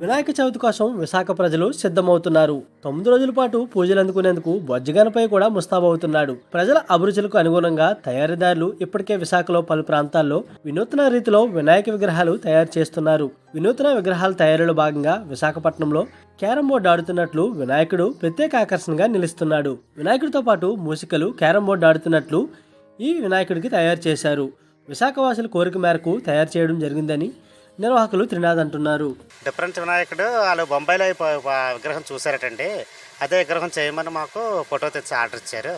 వినాయక చవితి కోసం విశాఖ ప్రజలు సిద్ధమవుతున్నారు. తొమ్మిది రోజుల పాటు పూజలు అందుకునేందుకు బొజ్జగనపై కూడా ముస్తాబవుతున్నాడు. ప్రజల అభిరుచులకు అనుగుణంగా తయారీదారులు ఇప్పటికే విశాఖలో పలు ప్రాంతాల్లో వినూత్న రీతిలో వినాయక విగ్రహాలు తయారు చేస్తున్నారు. వినూత్న విగ్రహాల తయారీలో భాగంగా విశాఖపట్నంలో క్యారం బోర్డు ఆడుతున్నట్లు వినాయకుడు ప్రత్యేక ఆకర్షణగా నిలుస్తున్నాడు. వినాయకుడితో పాటు మూసికలు క్యారం బోర్డు ఆడుతున్నట్లు ఈ వినాయకుడికి తయారు చేశారు. విశాఖవాసుల కోరిక మేరకు తయారు చేయడం జరిగిందని నిర్వాహకులు త్రినాథ్ అంటున్నారు డిఫరెంట్ వినాయకుడు వాళ్ళు బొంబాయిలో విగ్రహం చూసారటండి అదే విగ్రహం చేయమని మాకు ఫోటో తెచ్చి ఆర్డర్ ఇచ్చారు.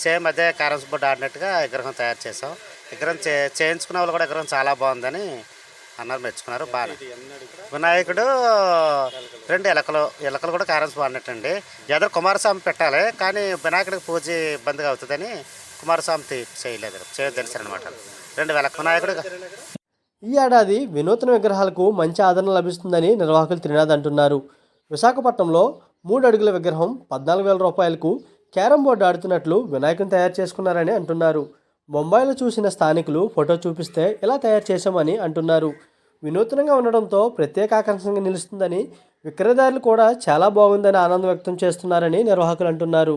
సేమ్ అదే కారం బోర్డు ఆడినట్టుగా విగ్రహం తయారు చేసాం విగ్రహం చే చేయించుకున్న వాళ్ళు కూడా విగ్రహం చాలా బాగుందని అన్నారు మెచ్చుకున్నారు బాగా వినాయకుడు రెండు ఎలకలు ఎలకలు కూడా కారమ్స్ బాగున్నట్టండి ఎదురు కుమారస్వామి పెట్టాలి కానీ వినాయకుడికి పూజ ఇబ్బందిగా అవుతుందని కుమారస్వామి చేయలేదు. చేయొద్దని అనమాట రెండు వెలక వినాయకుడు ఈ ఏడాది వినూత్న విగ్రహాలకు మంచి ఆదరణ లభిస్తుందని నిర్వాహకులు త్రినాథ్ అంటున్నారు. విశాఖపట్నంలో మూడు అడుగుల విగ్రహం పద్నాలుగు వేల రూపాయలకు క్యారం బోర్డు ఆడుతున్నట్లు వినాయకుని తయారు చేసుకున్నారని అంటున్నారు. ముంబైలో చూసిన స్థానికులు ఫోటో చూపిస్తే ఇలా తయారు చేశామని అంటున్నారు. వినూత్నంగా ఉండడంతో ప్రత్యేక ఆకర్షణగా నిలుస్తుందని విక్రయదారులు కూడా చాలా బాగుందని ఆనందం వ్యక్తం చేస్తున్నారని నిర్వాహకులు అంటున్నారు.